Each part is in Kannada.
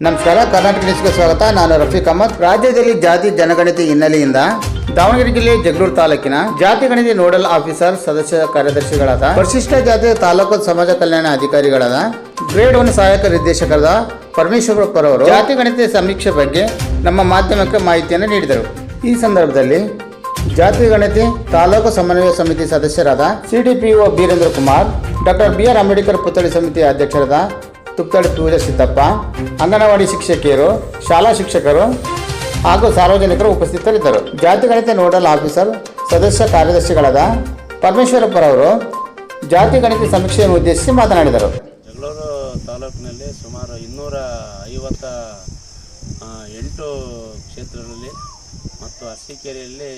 ನಮಸ್ಕಾರ, ಕರ್ನಾಟಕ ನ್ಯೂಸ್ಗೆ ಸ್ವಾಗತ. ನಾನು ರಫೀಕ್ ಅಹಮದ್. ರಾಜ್ಯದಲ್ಲಿ ಜಾತಿ ಜನಗಣತಿ ಹಿನ್ನೆಲೆಯಿಂದ ದಾವಣಗೆರೆ ಜಿಲ್ಲೆ ಜಗಳೂರು ತಾಲೂಕಿನ ಜಾತಿ ಗಣತಿ ನೋಡಲ್ ಆಫೀಸರ್, ಸದಸ್ಯ ಕಾರ್ಯದರ್ಶಿಗಳಾದ ಪರಿಶಿಷ್ಟ ಜಾತಿ ತಾಲೂಕು ಸಮಾಜ ಕಲ್ಯಾಣ ಅಧಿಕಾರಿಗಳಾದ ಗ್ರೇಡ್ ಒನ್ ಸಹಾಯಕ ನಿರ್ದೇಶಕರಾದ ಪರಮೇಶ್ವರಪ್ಪರ್ ಅವರು ಜಾತಿ ಗಣತಿ ಸಮೀಕ್ಷೆ ಬಗ್ಗೆ ನಮ್ಮ ಮಾಧ್ಯಮಕ್ಕೆ ಮಾಹಿತಿಯನ್ನು ನೀಡಿದರು. ಈ ಸಂದರ್ಭದಲ್ಲಿ ಜಾತಿ ಗಣತಿ ತಾಲೂಕು ಸಮನ್ವಯ ಸಮಿತಿ ಸದಸ್ಯರಾದ CDPO Birendra Kumar, doctor B R Ambedkar ಪುತ್ಥಳಿ ಸಮಿತಿ ಅಧ್ಯಕ್ಷರಾದ ತುಪ್ತಳಿ ಪೂಜಾ ಸಿದ್ದಪ್ಪ, ಅಂಗನವಾಡಿ ಶಿಕ್ಷಕಿಯರು, ಶಾಲಾ ಶಿಕ್ಷಕರು ಹಾಗೂ ಸಾರ್ವಜನಿಕರು ಉಪಸ್ಥಿತರಿದ್ದರು. ಜಾತಿ ಗಣಿತ ನೋಡಲ್ ಆಫೀಸರ್, ಸದಸ್ಯ ಕಾರ್ಯದರ್ಶಿಗಳಾದ ಪರಮೇಶ್ವರಪ್ಪರವರು ಜಾತಿ ಗಣಿತ ಸಮೀಕ್ಷೆಯನ್ನು ಉದ್ದೇಶಿಸಿ ಮಾತನಾಡಿದರು. ಜಗಳೂರು ತಾಲೂಕಿನಲ್ಲಿ ಸುಮಾರು ಇನ್ನೂರ ಐವತ್ತ ಎಂಟು ಕ್ಷೇತ್ರಗಳಲ್ಲಿ ಮತ್ತು ಅರಸೀಕೆರೆಯಲ್ಲಿ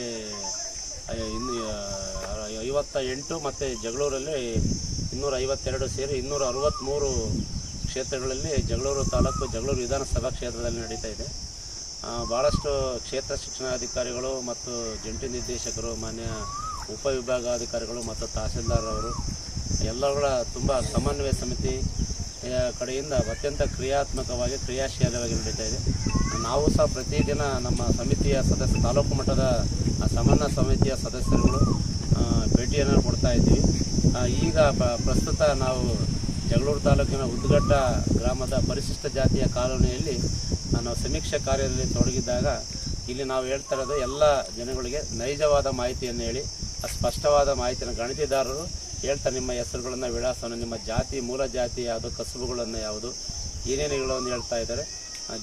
ಇನ್ನು ಐವತ್ತ ಎಂಟು ಮತ್ತು ಜಗಳೂರಲ್ಲಿ ಇನ್ನೂರ ಐವತ್ತೆರಡು ಸೇರಿ ಇನ್ನೂರ ಅರವತ್ತ್ಮೂರು ಕ್ಷೇತ್ರಗಳಲ್ಲಿ ಜಗಳೂರು ತಾಲೂಕು ಜಗಳೂರು ವಿಧಾನಸಭಾ ಕ್ಷೇತ್ರದಲ್ಲಿ ನಡೀತಾ ಇದೆ. ಭಾಳಷ್ಟು ಕ್ಷೇತ್ರ ಶಿಕ್ಷಣಾಧಿಕಾರಿಗಳು ಮತ್ತು ಜಂಟಿ ನಿರ್ದೇಶಕರು, ಮಾನ್ಯ ಉಪವಿಭಾಗಾಧಿಕಾರಿಗಳು ಮತ್ತು ತಹಸೀಲ್ದಾರ್ ಎಲ್ಲಗಳ ತುಂಬ ಸಮನ್ವಯ ಸಮಿತಿ ಕಡೆಯಿಂದ ಅತ್ಯಂತ ಕ್ರಿಯಾತ್ಮಕವಾಗಿ, ಕ್ರಿಯಾಶೀಲವಾಗಿ ನಡೀತಾ ಇದೆ. ನಾವು ಸಹ ಪ್ರತಿದಿನ ನಮ್ಮ ಸಮಿತಿಯ ಸದಸ್ಯ, ತಾಲೂಕು ಮಟ್ಟದ ಸಮನ್ವಯ ಸಮಿತಿಯ ಸದಸ್ಯರುಗಳು ಭೇಟಿಯನ್ನು ಕೊಡ್ತಾ ಇದ್ದೀವಿ. ಈಗ ಪ್ರಸ್ತುತ ನಾವು ಜಗಳೂರು ತಾಲೂಕಿನ ಉದ್ಗಟ್ಟ ಗ್ರಾಮದ ಪರಿಶಿಷ್ಟ ಜಾತಿಯ ಕಾಲೋನಿಯಲ್ಲಿ ನಾನು ಸಮೀಕ್ಷೆ ಕಾರ್ಯದಲ್ಲಿ ತೊಡಗಿದ್ದಾಗ ಇಲ್ಲಿ ನಾವು ಹೇಳ್ತಾ ಇರೋದು ಎಲ್ಲ ಜನಗಳಿಗೆ ನೈಜವಾದ ಮಾಹಿತಿಯನ್ನು ಹೇಳಿ ಸ್ಪಷ್ಟವಾದ ಮಾಹಿತಿಯನ್ನು ಗಣತಿದಾರರು ಹೇಳ್ತಾ ನಿಮ್ಮ ಹೆಸರುಗಳನ್ನು, ವಿಳಾಸವನ್ನು, ನಿಮ್ಮ ಜಾತಿ, ಮೂಲ ಜಾತಿ ಯಾವುದು ಕಸುಬುಗಳನ್ನು ಯಾವುದು ಏನೇನುಗಳನ್ನು ಹೇಳ್ತಾ ಇದ್ದಾರೆ.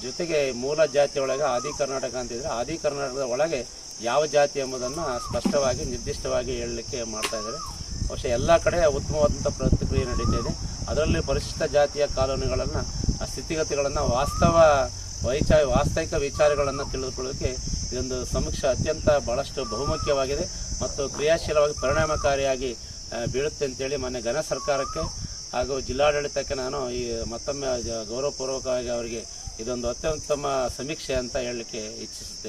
ಜೊತೆಗೆ ಮೂಲ ಜಾತಿ ಒಳಗೆ ಆದಿ ಕರ್ನಾಟಕ ಅಂತಿದ್ರೆ ಆದಿ ಕರ್ನಾಟಕದ ಒಳಗೆ ಯಾವ ಜಾತಿ ಎಂಬುದನ್ನು ಸ್ಪಷ್ಟವಾಗಿ, ನಿರ್ದಿಷ್ಟವಾಗಿ ಹೇಳಲಿಕ್ಕೆ ಮಾಡ್ತಾ ಇದ್ದಾರೆ. ಬಹುಶಃ ಎಲ್ಲ ಕಡೆ ಉತ್ತಮವಾದಂಥ ಪ್ರತಿಕ್ರಿಯೆ ನಡೀತಾ ಇದೆ. ಅದರಲ್ಲಿ ಪರಿಶಿಷ್ಟ ಜಾತಿಯ ಕಾನೂನುಗಳನ್ನು ಸ್ಥಿತಿಗತಿಗಳನ್ನು, ವಾಸ್ತವ ವೈಚ ವಾಸ್ತವಿಕ ವಿಚಾರಗಳನ್ನು ತಿಳಿದುಕೊಳ್ಳೋಕ್ಕೆ ಇದೊಂದು ಸಮೀಕ್ಷೆ ಅತ್ಯಂತ ಭಾಳಷ್ಟು ಬಹುಮುಖ್ಯವಾಗಿದೆ ಮತ್ತು ಕ್ರಿಯಾಶೀಲವಾಗಿ ಪರಿಣಾಮಕಾರಿಯಾಗಿ ಬೀಳುತ್ತೆ ಅಂತೇಳಿ ಮೊನ್ನೆ ಘನ ಸರ್ಕಾರಕ್ಕೆ ಹಾಗೂ ಜಿಲ್ಲಾಡಳಿತಕ್ಕೆ ನಾನು ಈ ಮತ್ತೊಮ್ಮೆ ಗೌರವಪೂರ್ವಕವಾಗಿ ಅವರಿಗೆ ಇದೊಂದು ಅತ್ಯುತ್ತಮ ಸಮೀಕ್ಷೆ ಅಂತ ಹೇಳಲಿಕ್ಕೆ ಇಚ್ಛಿಸುತ್ತೇನೆ.